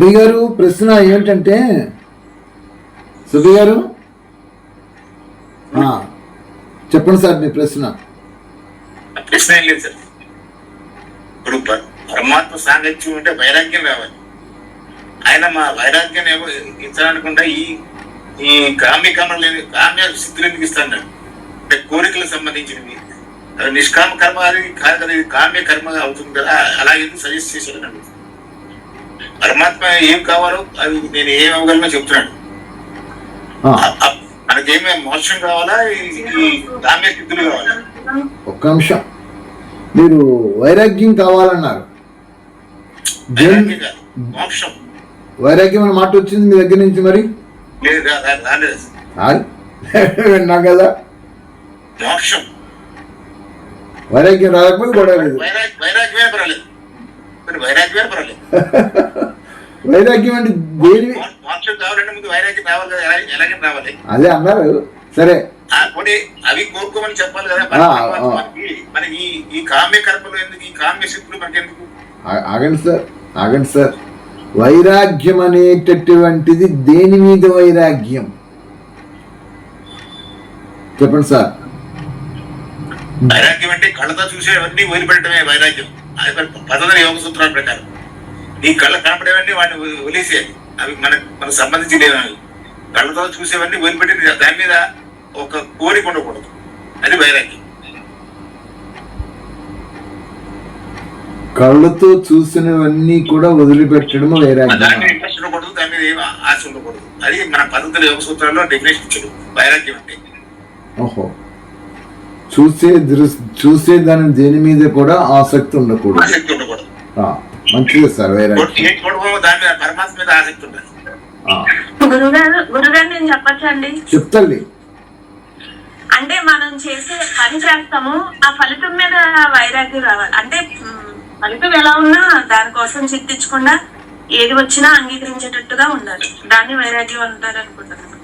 సుబ్బి గారు ప్రశ్న ఏమిటంటే సుబ్బి గారు? ఆ, చెప్పండి సార్ మీ ప్రశ్న. ప్రశ్న ఏం లేదు సార్. ఇప్పుడు పరమాత్మ సాంగత్యం అంటే వైరాగ్యం రావాలి ఆయన మా వైరాగ్యం ఏమో ఇచ్చాలనుకుంటా ఈ ఈ కామ్య కర్మ లేని కామ్య సిద్ధులు ఎందుకు ఇస్తాను అంటే కోరికలకు సంబంధించినవి. నిష్కామ కర్మ అది కాదు కదా ఇది కామ్య కర్మ అవుతుంది కదా అలా ఎందుకు సజెస్ట్ చేశాడు అడుగుతుంది పరమాత్మ ఏం కావాలో అది నేను ఏం అవ్వగలనో చెప్తున్నాడు. మనకేమే మోక్షం కావాలా? కామ్య స్థితులు కావాలా. ఒక్క నిమిషం. మీరు వైరాగ్యం కావాలన్నారు. మోక్షం. వైరాగ్యం అనే మాట వచ్చింది మీ దగ్గర నుంచి మరి? విన్నా కదా? మోక్షం. వైరాగ్యం రాకపోతే గొడవ లేదు. వైరాగ్ వైరాగ్యమే పర్వాలేదు. పర్వాలేదు. వైరాగ్యం అంటే దేని మో- మోక్షం కావాలంటే ముందు వైరాగ్యం రావాలి కదా ఎలా- ఎలాగైనా రావాలి. అదే అన్నారు. సరే. పోనీ అవి కోరుకోమని చెప్పాలి కదా ఈ ఈ కామ్య కర్మలు ఎందుకు ఈ కామ్య శక్తులు మనకి ఎందుకు ఆగండి సార్ ఆగండి సార్. వైరాగ్యం అనేటటువంటిది దేని మీద వైరాగ్యం? చెప్పండి సార్. వైరాగ్యం అంటే కళ్ళతో చూసేవన్నీ వదిలిపెట్టడమే వైరాగ్యం. అది యోగ సూత్రాల ప్రకారం. నీ కళ్ళ కనపడేవన్నీ వాటిని వదిలి- వదిలేసేయాలి. అవి మన మనకు సంబంధించి లేవు అవి. కళ్ళతో చూసేవన్నీ వదిలిపెట్టి దాని మీద ఒక కోరిక ఉండకూడదు. అది వైరాగ్యం. కళ్ళతో చూసినవన్నీ కూడా వదిలిపెట్టడం దాని వైరాగ్యం మీద ఇంట్రెస్ట్ ఉండకూడదు దాని మీద ఏం ఆశ ఉండకూడదు. అది మన పద్ధతుల యోగ సూత్రాల్లో డెఫినేషన్ ఇచ్చాడు. వైరాగ్యం అంటే. ఓహో. చూసే చూసే దాని దేని మీద కూడా ఆసక్తి ఉండకూడదు. మంచిదే సార్ చెప్పచ్చండి? చెప్తాండి అంటే మనం చేసే పని చేస్తాము ఆ ఫలితం మీద వైరాగ్యం రావాలి. అంటే ఫలితం ఎలా ఉన్నా దానికోసం చింతించకుండా ఏది వచ్చినా అంగీకరించేటట్టుగా ఉండాలి. దాన్ని వైరాగ్యం అంటారు అనుకుంటున్నాను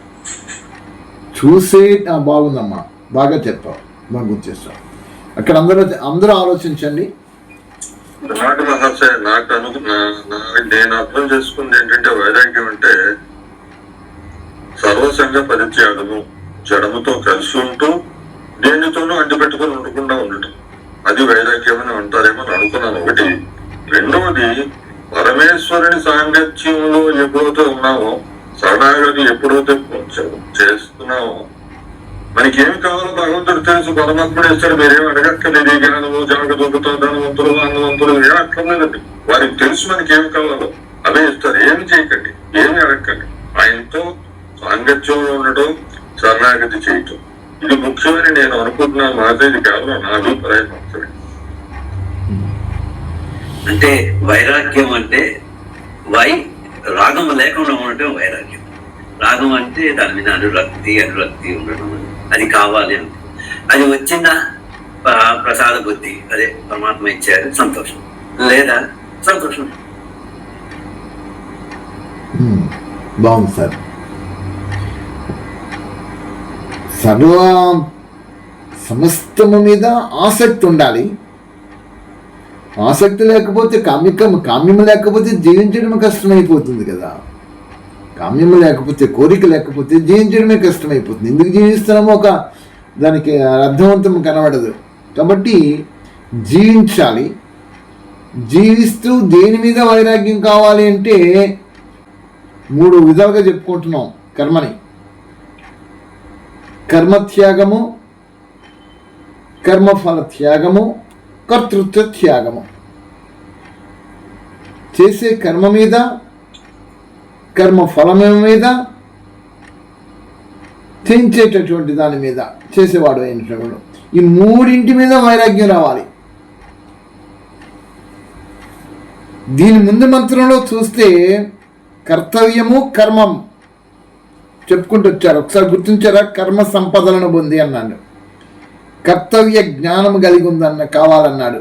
చూసే బాగుందమ్మా. బాగా చెప్పావు. బాగా గుర్తిస్తావు అక్కడ అందరూ అందరూ ఆలోచించండి. నాటి మహాశయ నాకు అను నేను అర్థం చేసుకుంది ఏంటంటే వైరాగ్యం అంటే సర్వసంగ పరిత్యాగము. జడముతో కలిసి ఉంటూ దేనితోనూ అంటిపెట్టుకుని ఉండకుండా ఉండటం. అది వైరాగ్యం అని అంటారేమో అని అనుకున్నాను. ఒకటి. రెండవది పరమేశ్వరుని సాంగత్యంలో ఎప్పుడైతే ఉన్నామో శరణాగతి ఎప్పుడైతే చేస్తున్నావో చేస్తున్నామో మనకి ఏమి కావాలో భగవంతుడు తెలుసు. పరమాత్ముడు ఇస్తాడు మీరేం అడగక్కర్లేదు. ఈ జ్ఞానము జనక దూకుతో ధనవంతులు అన్నవంతులు ఏం అక్కర్లేదండి వారికి తెలుసు మనకి ఏమి కావాలో. అవే ఇస్తారు. ఏమి చేయకండి. ఏమి అడగకండి. ఆయనతో సాంగత్యంలో ఉండటం శరణాగతి చేయటం. ఇది ముఖ్యమని నేను అనుకుంటున్నాను. మాత్రం ఇది కేవలం నా అభిప్రాయం మాత్రమే. అంటే వైరాగ్యం అంటే వై రాగం లేకుండా ఉండటం వైరాగ్యం. రాగం అంటే దాని మీద అనురక్తి అనురక్తి ఉండడం అది కావాలి అంటే. అది వచ్చిన ప్రసాద బుద్ధి అదే పరమాత్మ ఇచ్చారు సంతోషం. లేదా సంతోషం. బాగుంది సార్. సర్వ సమస్తము మీద ఆసక్తి ఉండాలి. ఆసక్తి లేకపోతే కామ్యకం కామ్యము లేకపోతే జీవించడం కష్టమైపోతుంది కదా. కామ్యం లేకపోతే కోరిక లేకపోతే జీవించడమే కష్టమైపోతుంది. ఎందుకు జీవిస్తున్నామో ఒక దానికి అర్థవంతం కనబడదు. కాబట్టి జీవించాలి. జీవిస్తూ దేని మీద వైరాగ్యం కావాలి అంటే మూడు విధాలుగా చెప్పుకుంటున్నాం. కర్మని. కర్మత్యాగము కర్మఫల త్యాగము కర్తృత్వ త్యాగము చేసే కర్మ మీద కర్మ ఫలం మీద తెంచేటటువంటి దాని మీద చేసేవాడు అయినటువంటి ఈ మూడింటి మీద వైరాగ్యం రావాలి. దీని ముందు మంత్రంలో చూస్తే కర్తవ్యము కర్మం చెప్పుకుంటూ వచ్చారు. ఒకసారి గుర్తించారా? కర్మ సంపదలను పొంది అన్నాడు. కర్తవ్య జ్ఞానము కలిగి ఉందన్న కావాలన్నాడు.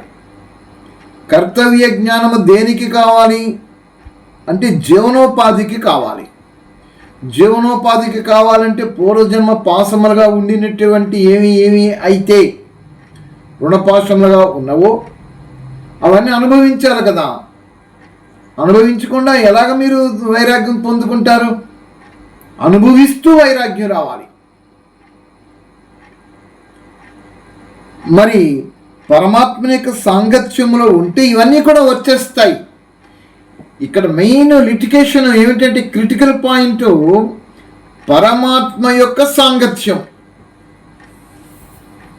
కర్తవ్య జ్ఞానము దేనికి కావాలి? అంటే జీవనోపాధికి కావాలి. జీవనోపాధికి కావాలంటే పూర్వజన్మ పాశములుగా ఉండినటువంటి ఏమి ఏమి అయితే రుణపాశములుగా ఉన్నవో అవన్నీ అనుభవించాలి కదా. అనుభవించకుండా ఎలాగ మీరు వైరాగ్యం పొందుకుంటారు? అనుభవిస్తూ వైరాగ్యం రావాలి. మరి పరమాత్మ యొక్క సాంగత్యంలో ఉంటే ఇవన్నీ కూడా వచ్చేస్తాయి. ఇక్కడ మెయిన్ లిటికేషన్ ఏమిటంటే క్రిటికల్ పాయింట్ పరమాత్మ యొక్క సాంగత్యం.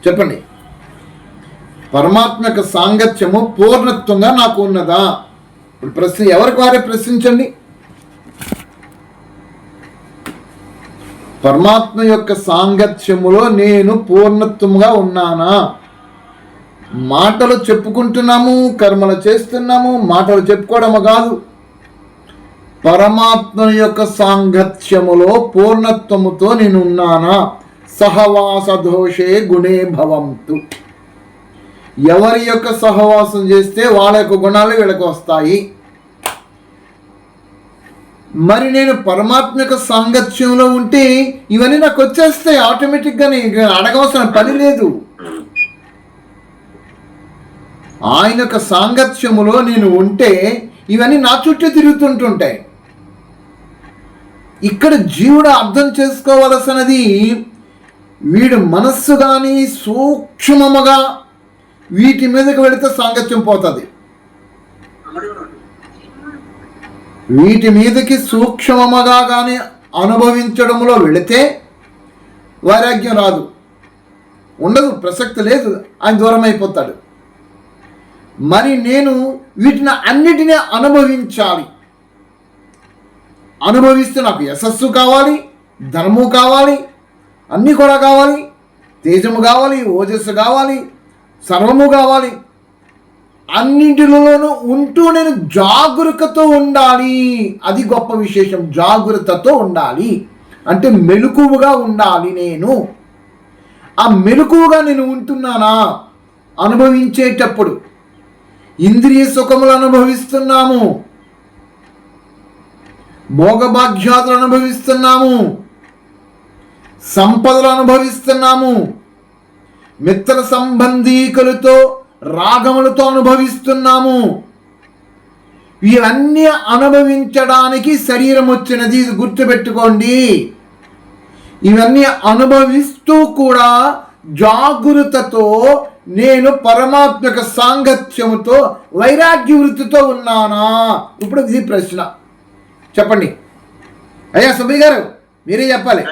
చెప్పండి. పరమాత్మ యొక్క సాంగత్యము పూర్ణత్వంగా నాకు ఉన్నదా? ఇప్పుడు ప్రశ్న ఎవరికి వారే ప్రశ్నించండి? పరమాత్మ యొక్క సాంగత్యములో నేను పూర్ణత్వముగా ఉన్నానా? మాటలు చెప్పుకుంటున్నాము కర్మలు చేస్తున్నాము మాటలు చెప్పుకోవడము కాదు. పరమాత్మ యొక్క సాంగత్యములో పూర్ణత్వముతో నేను ఉన్నానా సహవాస దోషే గుణే భవంతు. ఎవరి యొక్క సహవాసం చేస్తే వాళ్ళ యొక్క గుణాలు వీళ్ళకి వస్తాయి. మరి నేను పరమాత్మ యొక్క సాంగత్యంలో ఉంటే ఇవన్నీ నాకు వచ్చేస్తాయి ఆటోమేటిక్గానే నేను అడగవలసిన పని లేదు. ఆయన యొక్క సాంగత్యములో నేను ఉంటే ఇవన్నీ నా చుట్టూ తిరుగుతుంటుంటాయి ఇక్కడ జీవుడు అర్థం చేసుకోవలసినది వీడు మనస్సు కానీ సూక్ష్మముగా వీటి మీదకి వెళితే సాంగత్యం పోతుంది. వీటి మీదకి సూక్ష్మముగా కానీ అనుభవించడంలో వెళితే వైరాగ్యం రాదు. ఉండదు ప్రసక్తి లేదు ఆయన దూరం అయిపోతాడు మరి నేను వీటిని అన్నిటినీ అనుభవించాలి. అనుభవిస్తే నాకు యశస్సు కావాలి ధనము కావాలి అన్నీ కూడా కావాలి తేజము కావాలి ఓజస్సు కావాలి సర్వము కావాలి. అన్నింటిలోనూ ఉంటూ నేను జాగ్రత్తతో ఉండాలి. అది గొప్ప విశేషం. జాగ్రత్తతో ఉండాలి. అంటే మెలకువగా ఉండాలి నేను. ఆ మెలకువగా నేను ఉంటున్నానా? అనుభవించేటప్పుడు ఇంద్రియ సుఖములు అనుభవిస్తున్నాము. భోగభాగ్యాదులు అనుభవిస్తున్నాము. సంపదలు అనుభవిస్తున్నాము. మిత్ర సంబంధీకులతో రాగములతో అనుభవిస్తున్నాము. ఇవన్నీ అనుభవించడానికి శరీరం వచ్చినది. ఇది గుర్తుపెట్టుకోండి. ఇవన్నీ అనుభవిస్తూ కూడా జాగ్రత్తతో నేను పరమాత్మ యొక్క సాంగత్యముతో వైరాగ్య వృత్తితో ఉన్నానా? ఇప్పుడు ఇది ప్రశ్న. చెప్పండి. అయ్యా సుబ్బయ్య గారు మీరే చెప్పాలి.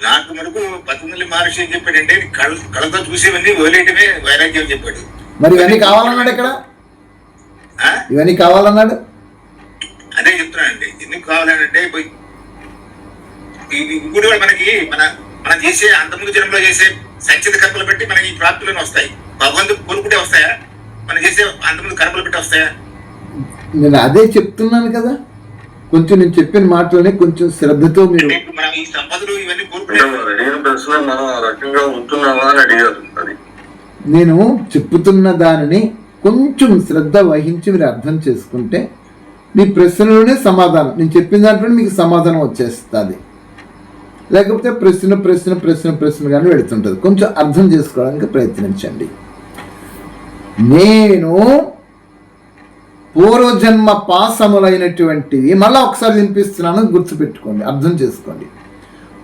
నాకు మటుకు పతంజలి మహర్షి ఏం చెప్పాడంటే కళ్ళ కళ్ళతో చూసేవన్నీ వదిలేయటమే వైరాగ్యం చెప్పాడు. మరి ఇవన్నీ కావాలన్నాడు ఇక్కడ? ఇవన్నీ కావాలన్నాడు? అదే చెప్తున్నానండి. ఎందుకు కావాలంటే పోయి ఇది ఇంకోటి కూడా మనకి మన మనం చేసే అంతకుముందు జన్మలో చేసే సంచిత కర్మలు పెట్టి మనకి ఈ ప్రాప్తులను వస్తాయి. భగవంతుడు కోరుకుంటే వస్తాయా? మనం చేసే అంతకుముందు కర్మలు పెట్టి వస్తాయా? నేను అదే చెప్తున్నాను కదా. కొంచెం నేను చెప్పిన మాటలోనే కొంచెం శ్రద్ధతో మీరు అంటే ఇప్పుడు మనం ఈ సంపదలు ఇవన్నీ అంటే కోరుకుంటే వారు అడిగిన ప్రశ్న మనం ఆ రకంగా ఉంటున్నామా అని అడిగారు అది. నేను చెప్పుతున్న దానిని కొంచెం శ్రద్ధ వహించి మీరు అర్థం చేసుకుంటే మీ ప్రశ్నలోనే సమాధానం. నేను చెప్పిన దాంట్లోనే మీకు సమాధానం వచ్చేస్తుంది. లేకపోతే ప్రశ్న ప్రశ్న ప్రశ్న ప్రశ్నగానే వెళుతుంటుంది కొంచెం అర్థం చేసుకోవడానికి ప్రయత్నించండి. నేను పూర్వజన్మ పాసములైనటువంటివి మళ్ళీ ఒకసారి వినిపిస్తున్నాను గుర్తుపెట్టుకోండి అర్థం చేసుకోండి.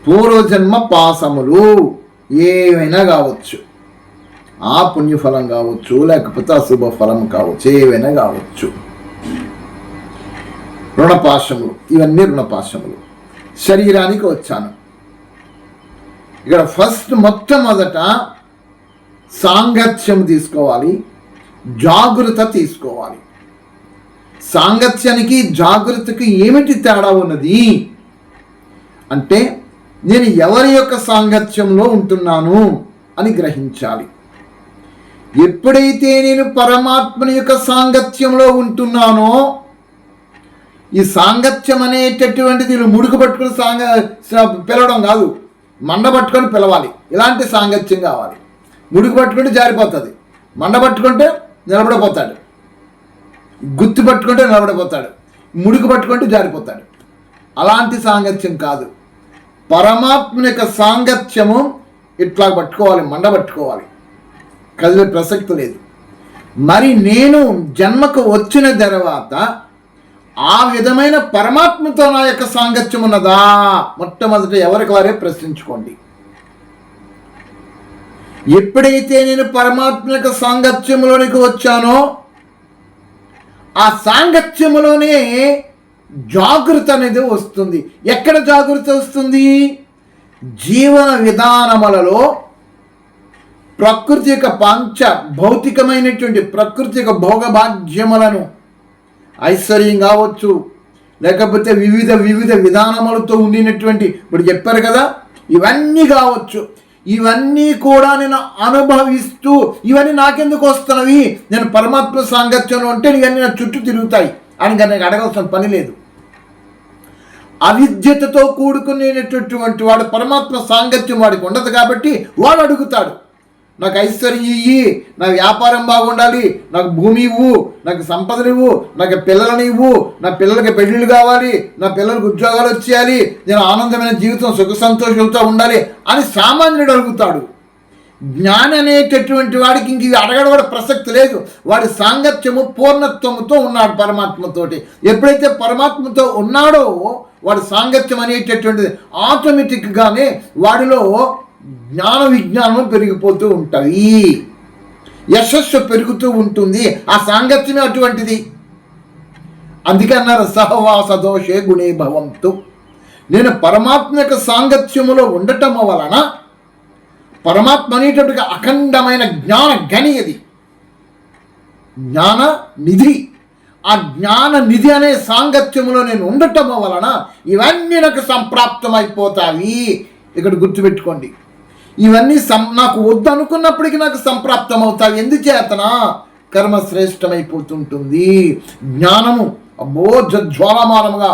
పూర్వజన్మ పాసములు ఏవైనా కావచ్చు. ఆ పుణ్యఫలం కావచ్చు లేకపోతే అశుభ ఫలం కావచ్చు ఏవైనా కావచ్చు. రుణపాశములు ఇవన్నీ రుణపాశములు. శరీరానికి వచ్చాను. ఇక్కడ ఫస్ట్ మొట్టమొదట సాంగత్యం తీసుకోవాలి జాగ్రత్త తీసుకోవాలి. సాంగత్యానికి జాగ్రత్తకి ఏమిటి తేడా ఉన్నది? అంటే నేను ఎవరి యొక్క సాంగత్యంలో ఉంటున్నాను అని గ్రహించాలి. ఎప్పుడైతే నేను పరమాత్మని యొక్క సాంగత్యంలో ఉంటున్నానో ఈ సాంగత్యం అనేటటువంటిది ముడుకు పట్టుకుని సాంగ పిలవడం కాదు. మండబట్టుకొని పిలవాలి. ఇలాంటి సాంగత్యం కావాలి. ముడుకు పట్టుకుంటే జారిపోతుంది. మండబట్టుకుంటే నిలబడిపోతాడు. గుత్తి పట్టుకుంటే నిలబడిపోతాడు. ముడుకు పట్టుకుంటే జారిపోతాడు. అలాంటి సాంగత్యం కాదు. పరమాత్మ యొక్క సాంగత్యము ఇట్లా పట్టుకోవాలి మండబట్టుకోవాలి కదిలే ప్రసక్తి లేదు. మరి నేను జన్మకు వచ్చిన తర్వాత ఆ విధమైన పరమాత్మతో నా యొక్క సాంగత్యం ఉన్నదా? మొట్టమొదట ఎవరికి వారే ప్రశ్నించుకోండి. ఎప్పుడైతే నేను పరమాత్మ యొక్క సాంగత్యంలోనికి వచ్చానో ఆ సాంగత్యంలోనే జాగృత అనేది వస్తుంది. ఎక్కడ జాగృత వస్తుంది? జీవన విధానములలో ప్రకృతి యొక్క పంచ భౌతికమైనటువంటి ప్రకృతి యొక్క భోగభాగ్యములను ఐశ్వర్యం కావచ్చు లేకపోతే వివిధ వివిధ విధానములతో ఉండినటువంటి ఇప్పుడు చెప్పారు కదా ఇవన్నీ కావచ్చు. ఇవన్నీ కూడా నేను అనుభవిస్తూ ఇవన్నీ నాకెందుకు వస్తున్నవి? నేను పరమాత్మ సాంగత్యంలో ఉంటే ఇవన్నీ నా చుట్టూ తిరుగుతాయి అని కానీ అడగవలసిన అడగాల్సిన పని లేదు. అవిద్యతతో కూడుకునేటటువంటి వాడు పరమాత్మ సాంగత్యం వాడికి ఉండదు కాబట్టి వాడు అడుగుతాడు. నాకు ఐశ్వర్యం ఇయ్యి నా వ్యాపారం బాగుండాలి నాకు భూమి ఇవ్వు నాకు సంపదలు ఇవ్వు నాకు పిల్లలని ఇవ్వు నా పిల్లలకి పెళ్ళిళ్ళు కావాలి నా పిల్లలకు ఉద్యోగాలు వచ్చేయాలి నేను ఆనందమైన జీవితం సుఖ సంతోషాలతో ఉండాలి అని సామాన్యుడు అడుగుతాడు. జ్ఞాని అనేటటువంటి వాడికి ఇంక ఇది అడగడం కూడా ప్రసక్తి లేదు. వాడి సాంగత్యము పూర్ణత్వముతో ఉన్నాడు పరమాత్మతోటి. ఎప్పుడైతే పరమాత్మతో ఉన్నాడో వాడి సాంగత్యం అనేటటువంటిది ఆటోమేటిక్గానే వాడిలో జ్ఞాన విజ్ఞానం పెరిగిపోతూ ఉంటాయి యశస్సు పెరుగుతూ ఉంటుంది. ఆ సాంగత్యమే అటువంటిది. అందుకే అన్నారు సహవాస దోషే గుణే భవంతు. నేను పరమాత్మ యొక్క సాంగత్యములో ఉండటం వలన పరమాత్మ అనేటట్టుగా అఖండమైన జ్ఞాన గని అది. జ్ఞాన నిధి. ఆ జ్ఞాన నిధి అనే సాంగత్యములో నేను ఉండటం వలన ఇవన్నీ నాకు సంప్రాప్తమైపోతాయి. ఇక్కడ గుర్తుపెట్టుకోండి. ఇవన్నీ సం నాకు వద్దు అనుకున్నప్పటికీ నాకు సంప్రాప్తం అవుతావు ఎందుచేతన కర్మ శ్రేష్టమైపోతుంటుంది జ్ఞానము అబ్బో జ్వాలమానముగా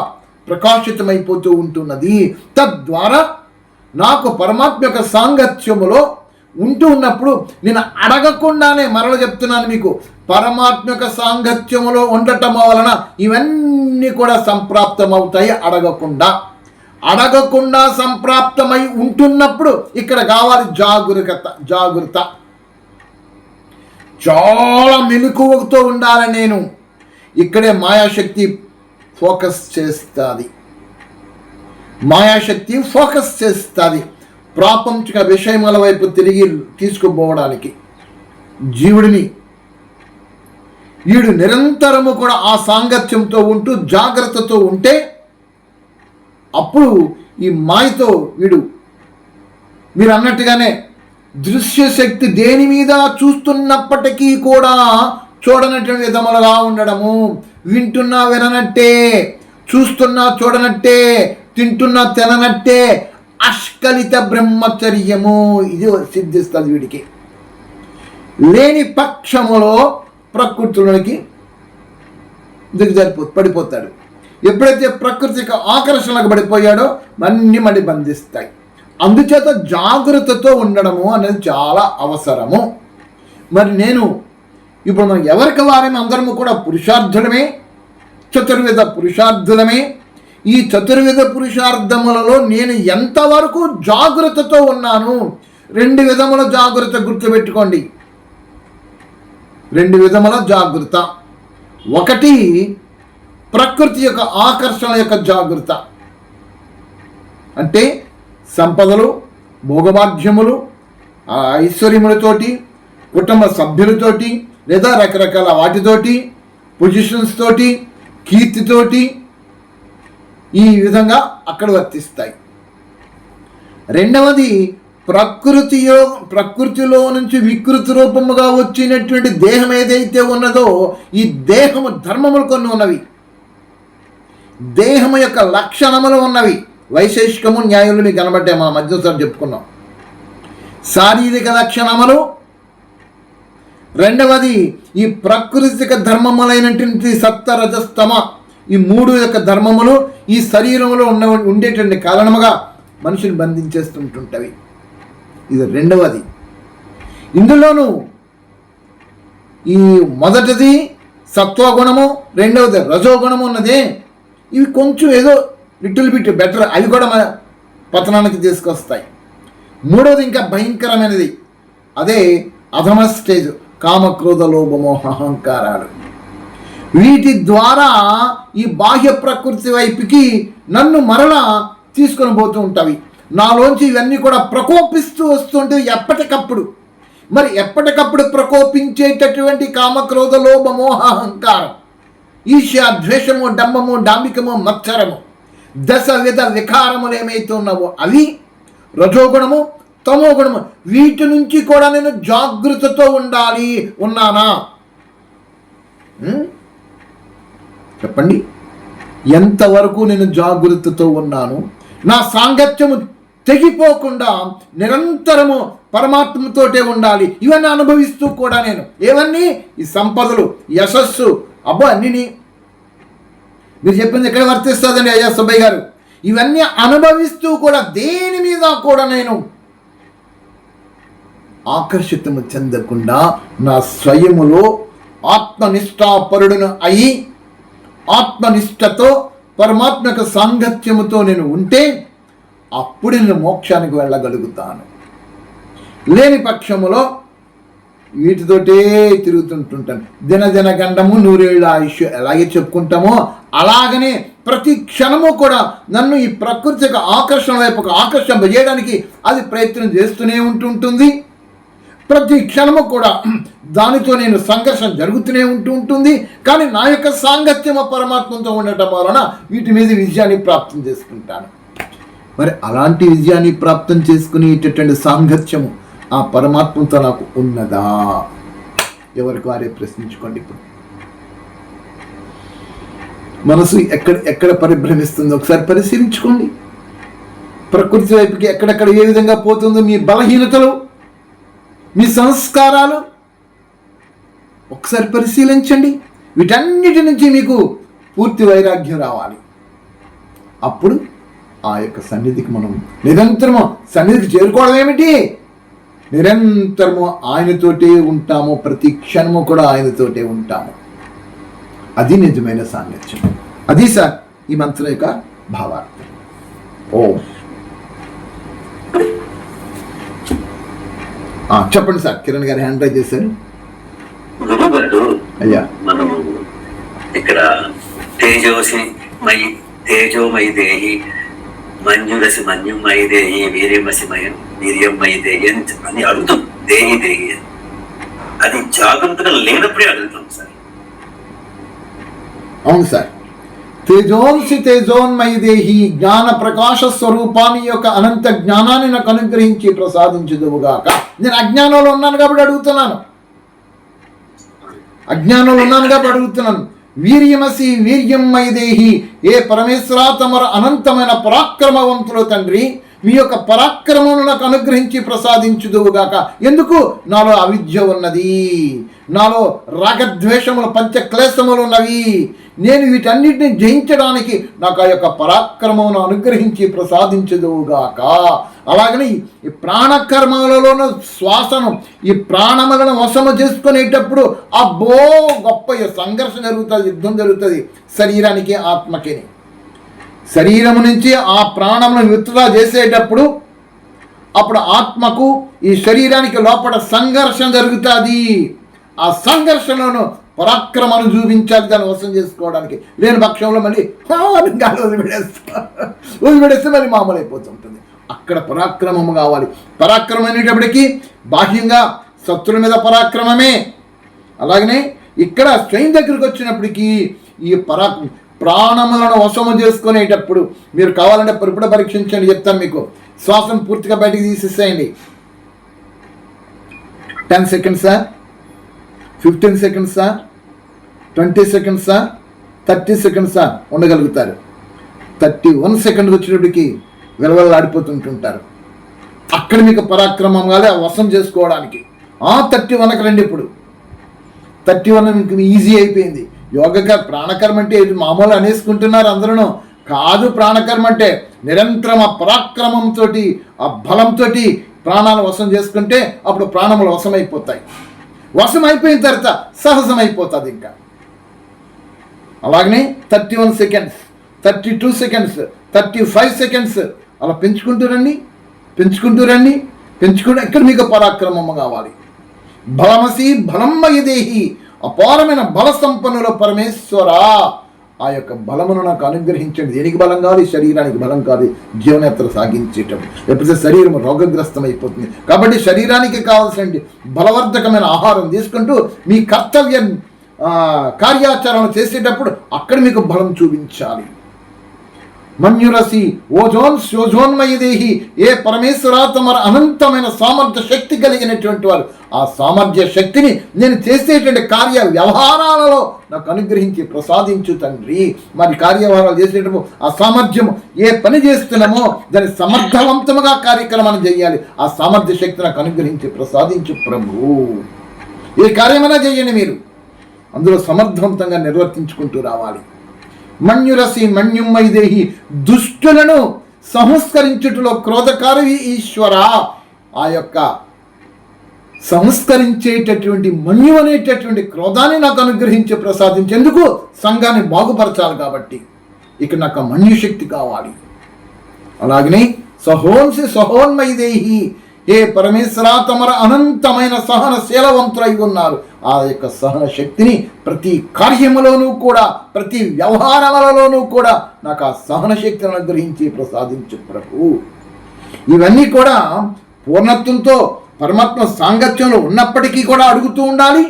ప్రకాశితమైపోతూ ఉంటున్నది. తద్వారా నాకు పరమాత్మ యొక్క సాంగత్యములో ఉంటూ ఉన్నప్పుడు నేను అడగకుండానే మరల చెప్తున్నాను మీకు పరమాత్మ యొక్క సాంగత్యములో ఉండటం వలన ఇవన్నీ కూడా సంప్రాప్తమవుతాయి అడగకుండా. అడగకుండా సంప్రాప్తమై ఉంటున్నప్పుడు ఇక్కడ కావాలి జాగ్రత్త జాగ్రత్త చాలా మెలకువతో ఉండాలి నేను. ఇక్కడే మాయాశక్తి ఫోకస్ చేస్తుంది. మాయాశక్తి ఫోకస్ చేస్తుంది. ప్రాపంచిక విషయముల వైపు తిరిగి తీసుకుపోవడానికి. జీవుడిని వీడు నిరంతరము కూడా ఆ సాంగత్యంతో ఉంటూ జాగ్రత్తతో ఉంటే అప్పుడు ఈ మాయతో వీడు. మీరు అన్నట్టుగానే దృశ్యశక్తి దేని మీద చూస్తున్నప్పటికీ కూడా చూడనటువంటి విధములుగా ఉండడము. వింటున్నా విననట్టే చూస్తున్నా చూడనట్టే తింటున్నా తిననట్టే అష్కలిత బ్రహ్మచర్యము. ఇది సిద్ధిస్తుంది వీడికి. లేని పక్షములో ప్రకృతిలోనికి దిగజారిపో పడిపోతాడు. ఎప్పుడైతే ప్రకృతికి ఆకర్షణకు పడిపోయాడో అన్ని మళ్ళీ బంధిస్తాయి. అందుచేత జాగ్రత్తతో ఉండడము అనేది చాలా అవసరము. మరి నేను ఇప్పుడు మనం ఎవరికి వారేమి అందరము కూడా పురుషార్థులమే చతుర్విధ పురుషార్థులమే. ఈ చతుర్విధ పురుషార్థములలో నేను ఎంతవరకు జాగ్రత్తతో ఉన్నాను? రెండు విధముల జాగ్రత్త గుర్తుపెట్టుకోండి. రెండు విధముల జాగ్రత్త. ఒకటి ప్రకృతి యొక్క ఆకర్షణ యొక్క జాగ్రత్త. అంటే సంపదలు భోగమాధ్యములు ఐశ్వర్యములతోటి కుటుంబ సభ్యులతోటి లేదా రకరకాల వాటితోటి పొజిషన్స్ తోటి కీర్తితోటి ఈ విధంగా అక్కడ వర్తిస్తాయి. రెండవది ప్రకృతిలో ప్రకృతిలో నుంచి వికృతి రూపముగా వచ్చినటువంటి దేహం ఏదైతే ఉన్నదో ఈ దేహము ధర్మములు కొన్ని ఉన్నవి. దేహము యొక్క లక్షణములు ఉన్నవి. వైశేషికము న్యాయములు మీకు కనబడ్డాయి. మన మధ్య సార్ చెప్పుకున్నాం. శారీరక లక్షణములు. రెండవది ఈ ప్రకృతిక ధర్మములైనటువంటి సప్త రజస్తమ ఈ మూడు యొక్క ధర్మములు ఈ శరీరంలో ఉన్న ఉండేటువంటి కారణముగా మనిషిని బంధించేస్తుంటుంటవి. ఇది రెండవది. ఇందులోనూ ఈ మొదటిది సత్వగుణము రెండవది రజోగుణము ఉన్నదే. ఇవి కొంచెం ఏదో లిటిల్ బిట్ బెటర్ అవి కూడా మన పతనానికి తీసుకొస్తాయి. మూడవది ఇంకా భయంకరమైనది. అదే అధమ స్టేజ్ కామక్రోధ లోభమోహ అహంకారాలు. వీటి ద్వారా ఈ బాహ్య ప్రకృతి వైపుకి నన్ను మరలా తీసుకొని పోతూ ఉంటాయి నాలోంచి ఇవన్నీ కూడా ప్రకోపిస్తూ వస్తుంటే ఎప్పటికప్పుడు మరి ఎప్పటికప్పుడు ప్రకోపించేటటువంటి కామక్రోధ లోభమోహ అహంకారం? ఈర్ష్య ద్వేషము డంబము డాంబికము మత్సరము. దశ విధ వికారములు ఏమైతే ఉన్నావో అవి రజోగుణము తమో గుణము వీటి నుంచి కూడా నేను జాగ్రత్తతో ఉండాలి ఉన్నానా? చెప్పండి. ఎంతవరకు నేను జాగ్రత్తతో ఉన్నాను? నా సాంగత్యము తెగిపోకుండా నిరంతరము పరమాత్మతోటే ఉండాలి. ఇవన్నీ అనుభవిస్తూ కూడా నేను. ఏవన్నీ? ఈ సంపదలు యశస్సు అబ్బో అన్నిని మీరు చెప్పింది ఎక్కడ వర్తిస్తుందండి అయ్యా సుబ్బయ్య గారు? ఇవన్నీ అనుభవిస్తూ కూడా దేని మీద కూడా నేను ఆకర్షితము చెందకుండా నా స్వయములో ఆత్మనిష్టాపరుడును అయి ఆత్మనిష్టతో పరమాత్మక సాంగత్యముతో నేను ఉంటే అప్పుడు నేను మోక్షానికి వెళ్ళగలుగుతాను. లేని పక్షములో వీటితోటే తిరుగుతుంటుంటాను. దినదిన గండము నూరేళ్ళ ఆయుష్ ఎలాగే చెప్పుకుంటామో అలాగనే ప్రతి క్షణము కూడా నన్ను ఈ ప్రకృతి యొక్క ఆకర్షణ వైపుకు ఆకర్షింపజేయడానికి అది ప్రయత్నం చేస్తూనే ఉంటుంటుంది. ప్రతి క్షణము కూడా దానితో నేను సంఘర్షణ జరుగుతూనే ఉంటూ ఉంటుంది కానీ నా యొక్క సాంగత్యము పరమాత్మతో ఉండటం వలన వీటి మీద విజయాన్ని ప్రాప్తం చేసుకుంటాను. మరి అలాంటి విజయాన్ని ప్రాప్తం చేసుకునేటటువంటి సాంగత్యము ఆ పరమాత్మతో నాకు ఉన్నదా? ఎవరికి వారే ప్రశ్నించుకోండి ఇప్పుడు. మనసు ఎక్కడ ఎక్కడ పరిభ్రమిస్తుందో ఒకసారి పరిశీలించుకోండి. ప్రకృతి వైపుకి ఎక్కడెక్కడ ఏ విధంగా పోతుందో మీ బలహీనతలు మీ సంస్కారాలు ఒకసారి పరిశీలించండి. వీటన్నిటి నుంచి మీకు పూర్తి వైరాగ్యం రావాలి. అప్పుడు ఆ యొక్క సన్నిధికి మనం నిరంతరము సన్నిధికి చేరుకోవడం ఏమిటి? నిరంతరము ఆయనతోటే ఉంటాము. ప్రతి క్షణము కూడా ఆయనతోటే ఉంటాము. అది నిజమైన సాంగత్యం. అది సార్ ఈ మంత్రం యొక్క భావార్థం. ఓ. చెప్పండి సార్. కిరణ్ గారు హ్యాండ్ రైజ్ చేశారు. అయ్యా. మనము ఇక్కడ తేజోసి మై తేజోమై దేహి మంజురసి మన్యుమై దేహి వీర్యమసి మయం వీర్యమై దేహి అని అడుగుతాం. దేహి దేహి అని. అది జాగ్రత్తగా లేనప్పుడే అడుగుతాం సార్. అవును సార్. తేజోంసి తేజోన్మయి దేహి జ్ఞాన ప్రకాశ స్వరూపాన్ని యొక్క అనంత జ్ఞానాన్ని నాకు అనుగ్రహించి ప్రసాదించుదువుగాక. నేను అజ్ఞానంలో ఉన్నాను కాబట్టి అడుగుతున్నాను. అజ్ఞానంలో ఉన్నాను కాబట్టి అడుగుతున్నాను. వీర్యమసి వీర్యం దేహి. ఏ పరమేశ్వర తమర అనంతమైన పరాక్రమవంతులు తండ్రి మీ యొక్క పరాక్రమమును నాకు అనుగ్రహించి ప్రసాదించుదువుగాక. ఎందుకు? నాలో అవిద్య ఉన్నది. నాలో రాగద్వేషములు పంచక్లేశములు ఉన్నవి. నేను వీటన్నిటిని జయించడానికి నాకు ఆ యొక్క పరాక్రమమును అనుగ్రహించి ప్రసాదించదువుగాక. అలాగని ఈ ప్రాణకర్మలలోనూ శ్వాసను ఈ ప్రాణములను వశము చేసుకునేటప్పుడు అబ్బో గొప్ప సంఘర్షణ జరుగుతుంది యుద్ధం జరుగుతుంది. శరీరానికి ఆత్మకి శరీరము నుంచి ఆ ప్రాణమును విత్డ్రా చేసేటప్పుడు అప్పుడు ఆత్మకు ఈ శరీరానికి లోపల సంఘర్షణ జరుగుతుంది. ఆ సంఘర్షణను పరాక్రమను చూపించాలి దాన్ని వసం చేసుకోవడానికి. లేని పక్షంలో మళ్ళీ వదిలిపెడేస్తా వదిలిపెడేస్తే మళ్ళీ మామూలు అయిపోతుంటుంది అక్కడ పరాక్రమము కావాలి. పరాక్రమం అనేటప్పటికీ బాహ్యంగా శత్రుల మీద పరాక్రమమే. అలాగనే ఇక్కడ స్వయం దగ్గరికి వచ్చినప్పటికీ ఈ పరా ప్రాణములను వశము చేసుకునేటప్పుడు మీరు కావాలంటే ఇప్పుడు పరీక్షించండి చెప్తాను మీకు. శ్వాసం పూర్తిగా బయటికి తీసేసేయండి. Ten seconds sir fifteen seconds sir twenty seconds sir thirty seconds sir ఉండగలుగుతారు. థర్టీ వన్ సెకండ్ వచ్చేటప్పటికి వెలవెలలాడిపోతుంటుంటారు. అక్కడ మీకు పరాక్రమం కాలే ఆ వశం చేసుకోవడానికి. ఆ థర్టీ వన్కి రండి ఇప్పుడు. థర్టీ వన్ మీకు ఈజీ అయిపోయింది. యోగక ప్రాణకర్మ అంటే ఇది మామూలు అనేసుకుంటున్నారు అందరూ కాదు ప్రాణకర్మ అంటే నిరంతరం ఆ పరాక్రమంతో ఆ బలంతో ప్రాణాలు వశం చేసుకుంటే అప్పుడు ప్రాణములు వశమైపోతాయి. వశం అయిపోయిన తర్వాత సహజమైపోతుంది ఇంకా. అలాగనే thirty one seconds thirty two seconds thirty five seconds అలా పెంచుకుంటూ రండి పెంచుకుంటూ రండి పెంచుకుంటూ ఎక్కడ మీకు పరాక్రమం కావాలి? బలమసి బలమ్మయ దేహి అపారమైన బల సంపన్నుల పరమేశ్వర. ఆ యొక్క బలమును నాకు అనుగ్రహించండి. దేనికి బలం కాదు? ఈ శరీరానికి బలం కాదు. జీవనయాత్ర సాగించేటం. ఎప్పుడైతే శరీరం రోగగ్రస్తం అయిపోతుంది కాబట్టి శరీరానికి కావాల్సిన బలవర్ధకమైన ఆహారం తీసుకుంటూ మీ కర్తవ్య కార్యాచరణ చేసేటప్పుడు అక్కడ మీకు బలం చూపించాలి. మన్యురసి ఓజోన్ శోజోన్మయ దేహి ఏ పరమేశ్వర తమర అనంతమైన సామర్థ్య శక్తి కలిగినటువంటి వారు. ఆ సామర్థ్య శక్తిని నేను చేసేటువంటి కార్య వ్యవహారాలలో నాకు అనుగ్రహించి ప్రసాదించు తండ్రి. మరి కార్యవ్యవహారాలు చేసేటప్పుడు ఆ సామర్థ్యం ఏ పని చేస్తున్నామో దాన్ని సమర్థవంతముగా కార్యక్రమాన్ని చేయాలి. ఆ సామర్థ్య శక్తి నాకు అనుగ్రహించి ప్రసాదించు ప్రభు. ఏ కార్యమైనా చేయండి మీరు. అందులో సమర్థవంతంగా నిర్వర్తించుకుంటూ రావాలి. మన్యురసి మన్యుమైదేహి దుష్టులను సంస్కరించుటలో క్రోధకారవి ఈశ్వర. ఆ యొక్క సంస్కరించేటటువంటి మన్యు అనేటటువంటి క్రోధాన్ని నాకు అనుగ్రహించి ప్రసాదించేందుకు సంఘాన్ని బాగుపరచాలి కాబట్టి ఇక నాకు మన్యు శక్తి కావాలి. అలాగనే సహోన్సి సహోన్మైదేహి ఏ పరమేశ్వర తమర అనంతమైన సహన శీలవంతులై ఉన్నారు. ఆ యొక్క సహన శక్తిని ప్రతి కార్యములోనూ కూడా ప్రతి వ్యవహారములలోనూ కూడా నాకు ఆ సహన శక్తిని అనుగ్రహించి ప్రసాదించు ప్రభు. ఇవన్నీ కూడా పూర్ణత్వంతో పరమాత్మ సాంగత్యంలో ఉన్నప్పటికీ కూడా అడుగుతూ ఉండాలి.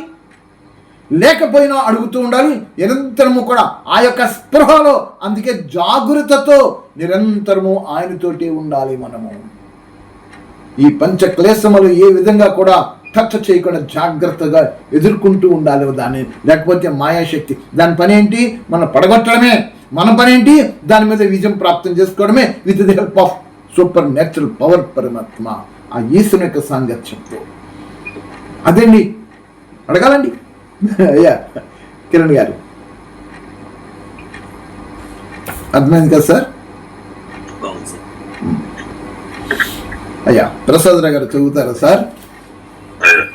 లేకపోయినా అడుగుతూ ఉండాలి. నిరంతరము కూడా ఆ యొక్క స్పృహలో అందుకే జాగ్రత్తతో నిరంతరము ఆయనతోటి ఉండాలి మనము. ఈ పంచ క్లేశములు ఏ విధంగా కూడా టచ్ చేయకుండా జాగ్రత్తగా ఎదుర్కొంటూ ఉండాలి దాన్ని. లేకపోతే మాయాశక్తి. దాని పని ఏంటి మనం పడగొట్టడమే. మన పని ఏంటి దాని మీద విజయం ప్రాప్తం చేసుకోవడమే. With the help of supernatural power పరమాత్మ. ఆ ఈశ్వరుని యొక్క సాంగత్యంతో అదండి అడగాలండి. అయ్యా కిరణ్ గారు. అర్థమైంది కదా సార్? అయ్యా ప్రసాద్ రావు గారు చదువుతారా సార్? the